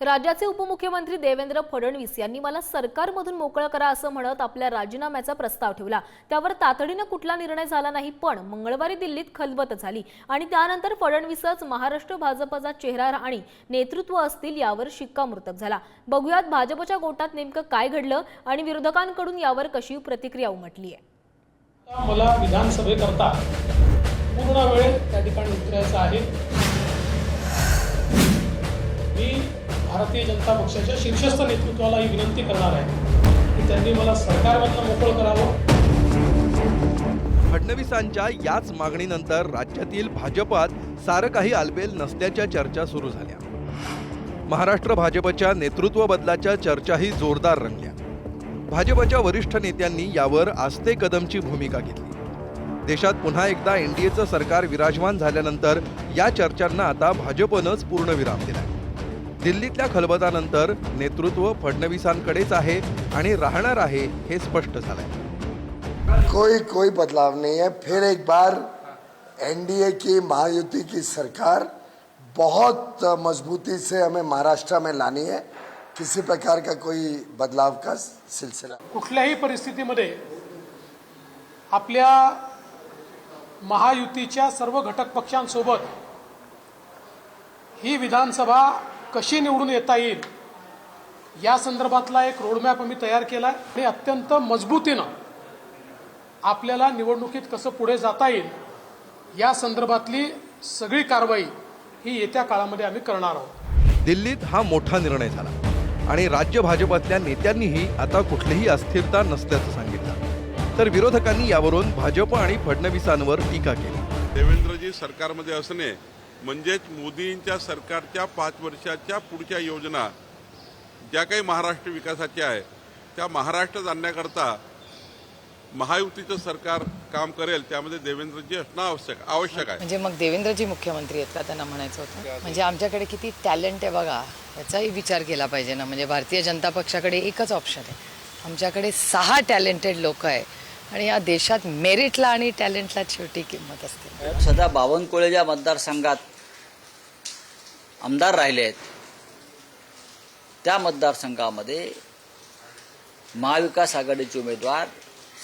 राज्याचे उपमुख्यमंत्री देवेंद्र फडणवीस यांनी मला सरकारमधून मोकळं करा असं म्हणत आपल्या राजीनाम्याचा प्रस्ताव ठेवला. त्यावर तातडीनं कुठला निर्णय झाला नाही पण मंगळवारी दिल्लीत खलबत झाली आणि त्यानंतर फडणवीसच महाराष्ट्र भाजपचा चेहरा आणि नेतृत्व असतील यावर शिक्कामोर्तब झाला. बघूयात भाजपच्या गोटात नेमकं काय घडलं आणि विरोधकांकडून यावर कशी प्रतिक्रिया उमटली आहे मला विधानसभेकरता पूर्ण वेळ त्या ठिकाणी उतरायचं आहे. मी भारतीय जनता पक्षाच्या शीर्षस्थ नेतृत्वाला ही विनंती करणार आहे. की त्यांनी मला सरकारमधनं मोकळं करावं. फडणवीसांच्या याच मागणीनंतर राज्यातील भाजपात सारं काही आलबेल नसल्याच्या चर्चा सुरू झाल्या. महाराष्ट्र भाजपच्या नेतृत्व बदलाच्या चर्चाही जोरदार रंगल्या. भाजपच्या वरिष्ठ नेत्यांनी यावर आस्ते कदमची भूमिका घेतली. देशात पुन्हा एकदा एनडीएचं सरकार विराजमान झाल्यानंतर या चर्चांना आता भाजपनंच पूर्णविराम दिलाय. दिल्लीतल्या खलबतानंतर नेतृत्व फडणवीसांकडेच आहे आणि राहणार आहे हे स्पष्ट झालंय. कोई कोई बदलाव नहीं है. फिर एक बार एनडीए की महायुति की सरकार बहुत मजबूती से हमें महाराष्ट्र में लानी है. किसी प्रकार का कोई बदलाव का सिलसिला? कुठल्याही परिस्थितीमध्ये आपल्या महायुतीच्या सर्व घटक पक्षांसोबत ही विधानसभा कशी निवडून येता येईल? या संदर्भातला एक रोडमॅप आम्ही तयार केला आहे आणि अत्यंत मजबूतीनं आपल्याला निवडणुकीत कसं पुढे जाता येईल या संदर्भातली सगळी कारवाई ही येत्या काळामध्ये आम्ही करणार आहोत. दिल्लीत हा मोठा निर्णय झाला आणि राज्य भाजपातल्या नेत्यांनीही आता कुठलीही अस्थिरता नसल्याचं सांगितलं. तर विरोधकांनी यावरून भाजप आणि फडणवीसांवर टीका केली. देवेंद्रजी सरकारमध्ये असणे म्हणजेच मोदींच्या सरकारच्या पाच वर्षाच्या पुढच्या योजना ज्या काही महाराष्ट्र विकासाच्या आहे त्या महाराष्ट्रात आणण्याकरता महायुतीचं सरकार काम करेल त्यामध्ये देवेंद्रजी असणं आवश्यक आवश्यक आहे. म्हणजे मग देवेंद्रजी मुख्यमंत्री आहेत का त्यांना म्हणायचं होतं? म्हणजे आमच्याकडे किती टॅलेंट आहे बघा याचाही विचार केला पाहिजे ना. म्हणजे भारतीय जनता पक्षाकडे एकच ऑप्शन आहे. आमच्याकडे सहा टॅलेंटेड लोक आहे आणि या देशात मेरिटला आणि टॅलेंटला शेवटी किंमत असते. सध्या बावनकुळे ज्या मतदारसंघात आमदार राहिले आहेत त्या मतदारसंघामध्ये महाविकास आघाडीचे उमेदवार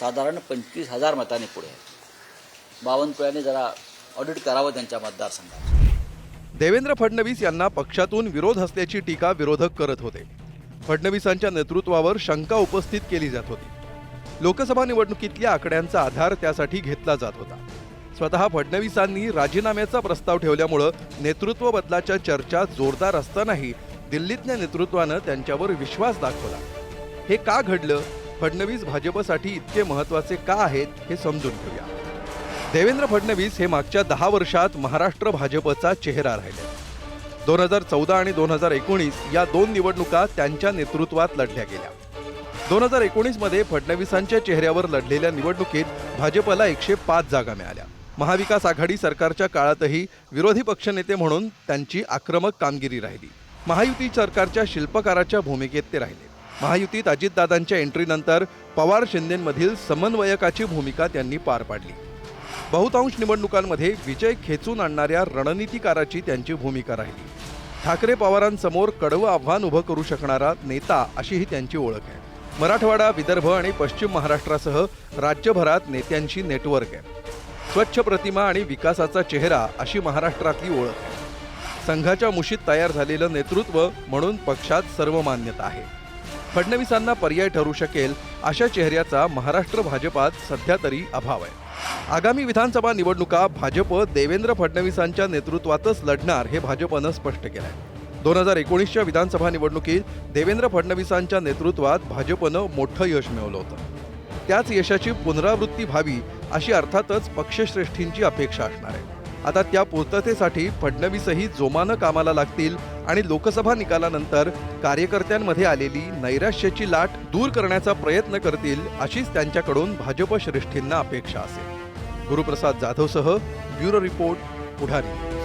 साधारण पंचवीस हजार मतांनी पुढे आहेत. बावनकुळ्याने जरा ऑडिट करावं त्यांच्या मतदारसंघात. देवेंद्र फडणवीस यांना पक्षातून विरोध असल्याची टीका विरोधक करत होते. फडणवीसांच्या नेतृत्वावर शंका उपस्थित केली जात होती. लोकसभा निवडणुकीतल्या आकड्यांचा आधार त्यासाठी घेतला जात होता. स्वतः फडणवीसांनी राजीनाम्याचा प्रस्ताव ठेवल्यामुळं नेतृत्व बदलाच्या चर्चा जोरदार असतानाही दिल्लीतल्या नेतृत्वानं त्यांच्यावर विश्वास दाखवला. हे का घडलं? फडणवीस भाजपसाठी इतके महत्त्वाचे का आहेत? हे समजून घेऊया. देवेंद्र फडणवीस हे मागच्या दहा वर्षात महाराष्ट्र भाजपचा चेहरा राहिले. दोन हजार चौदा आणि दोन हजार एकोणीस या दोन निवडणुका त्यांच्या नेतृत्वात लढल्या गेल्या. दोन हजार एकोणीसमध्ये फडणवीसांच्या चेहऱ्यावर लढलेल्या निवडणुकीत भाजपला एकशे पाच जागा मिळाल्या. महाविकास आघाडी सरकारच्या काळातही विरोधी पक्षनेते म्हणून त्यांची आक्रमक कामगिरी राहिली. महायुती सरकारच्या शिल्पकाराच्या भूमिकेत ते राहिले. महायुतीत अजितदादांच्या एंट्रीनंतर पवार शिंदेमधील समन्वयकाची भूमिका त्यांनी पार पाडली. बहुतांश निवडणुकांमध्ये विजय खेचून आणणाऱ्या रणनीतिकाराची त्यांची भूमिका राहिली. ठाकरे पवारांसमोर कडवं आव्हान उभं करू शकणारा नेता अशी ही त्यांची ओळख आहे. मराठवाडा विदर्भ आणि पश्चिम महाराष्ट्रासह राज्यभरात नेत्यांची नेटवर्क आहे. स्वच्छ प्रतिमा आणि विकासाचा चेहरा अशी महाराष्ट्रातली ओळख आहे. संघाच्या मुशीत तयार झालेलं नेतृत्व म्हणून पक्षात सर्व मान्यता आहे. फडणवीसांना पर्याय ठरू शकेल अशा चेहऱ्याचा महाराष्ट्र भाजपात सध्या तरी अभाव आहे. आगामी विधानसभा निवडणुका भाजप देवेंद्र फडणवीसांच्या नेतृत्वातच लढणार हे भाजपनं स्पष्ट केलं आहे दोन हजार एकोणीसच्या विधानसभा निवडणुकीत देवेंद्र फडणवीसांच्या नेतृत्वात भाजपनं मोठं यश मिळवलं होतं. त्याच यशाची पुनरावृत्ती व्हावी अशी अर्थातच पक्षश्रेष्ठींची अपेक्षा असणार आहे. आता त्या पूर्ततेसाठी फडणवीसही जोमानं कामाला लागतील आणि लोकसभा निकालानंतर कार्यकर्त्यांमध्ये आलेली नैराश्याची लाट दूर करण्याचा प्रयत्न करतील अशीच त्यांच्याकडून भाजप श्रेष्ठींना अपेक्षा असेल. गुरुप्रसाद जाधवसह ब्युरो रिपोर्ट पुढारी.